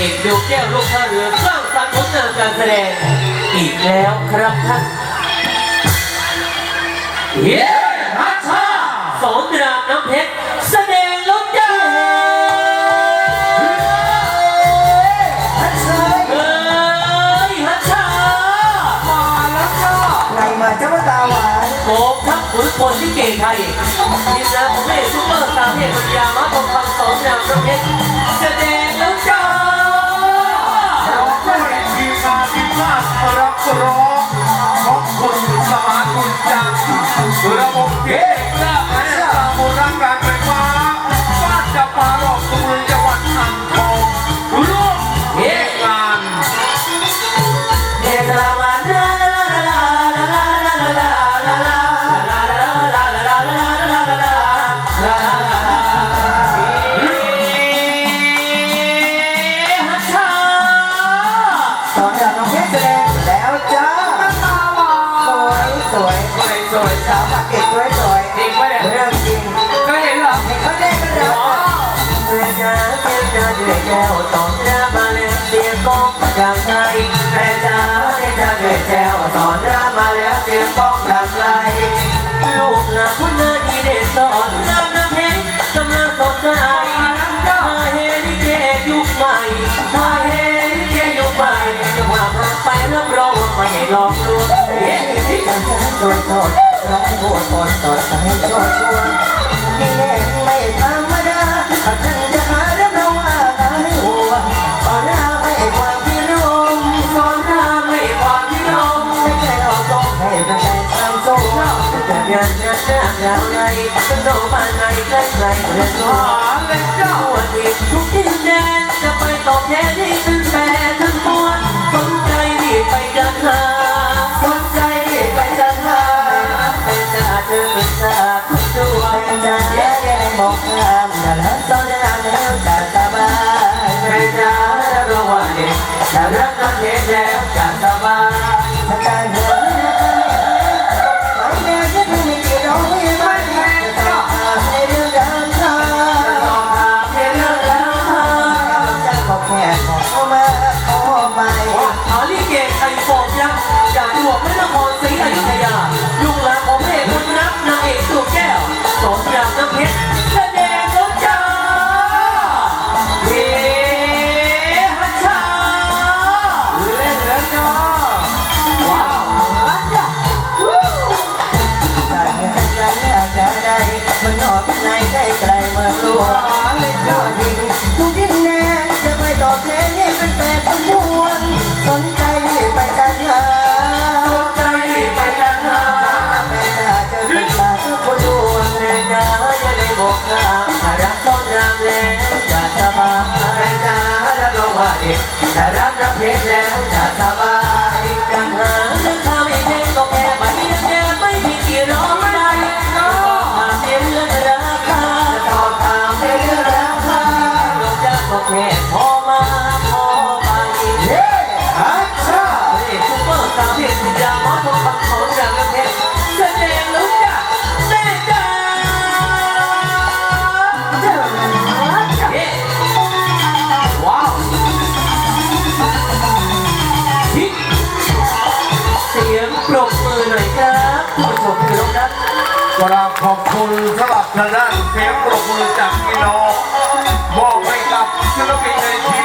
เอกดวงแก้วลูกท่าเรือสร้างสรรค์ผลงานการแสดง อีกแล้วครับท่านเย้ฮัชชาสองดราบน้ำเพชรแสดงลูกจ้าเอ้ยฮัชชามาแล้วก็ใครมาเจ้าตาหวานโกบทัพขุนพลที่เก่งไทยทีมงานของเมฆซุปเปอร์สตาร์เทพปัญญามาทองคำสองดราบน้ำเพชรแสดงลูก Sudah mau สวยสวยสวยสาวปากเกร็ดสวยสวยจริงปะเนี่ยเรื่องจริงก็เห็นเหรอเห็นเขาเล่นกันเหรอเพื่อนจ้าเพื่อนจ้าเดือดแก้วตอนน้ามาเล่นเสียงกองดังไกลแม่จ้าเพื่อนจ้าเดือดแก้วตอนน้ามาแล้วเสียงกองดังไกลลูกหลานคุณนาดีเด็ดสอนน้ำน้ำเพชรกำลังสดใสถ้าเฮลิเกยุคใหม่ถ้าเฮลิเกยุคใหม่จะว่าผ่านไปรับรองว่าไม่หลอกลวงเฮ้ยกันฉันโดนโทษ ร้องโหดปอดต่อสายชดชวนนี่แน่ไม่ธรรมดาถ้าฉันจะหาเรื่องเราว่าตายหัวตอนหน้าไม่ความพิรมสอนรามให้ความนิยมไม่ใช่เราต้องให้แต่ใจตามสู้แต่งานงานหน้าอย่างไรก็ต้องมาในใกล้ใกล้เรื่องหาเล่นเจ้าทั่วทิศทุกดินแดนจะไปตอบแทนให้ถึงแฟนทั้งมวล จะแย่แย่มองงามแต่แล้วตอนนั้นแล้วแต่สบายไม่จ้าแล้วระวังเด็กแต่รักกันเด็กแล้วแต่สบายถ้าการเดินอย่าดอกพระนครศรีอยุธยาลุงหลานของพระเอกคนนักนางเอกสุดแก้ สงกรานต์น้เพชรแสดงแล้วจ้าเฮฮัชชาเล่นแล้วจ้าว้าวฮัชาวู้ได้เนี่ยได้เนี่ยได้มันนอกในได้ไกลมื่อวงเล่นยอ รักต้องรำแล้ว สียงปรบมือหน่อยครับผู้ชมที่เคารพครับกราบขอบคุณสำหรับทางด้านเสียงปรบมือจากพี่น้องบอกให้กับศิลปิน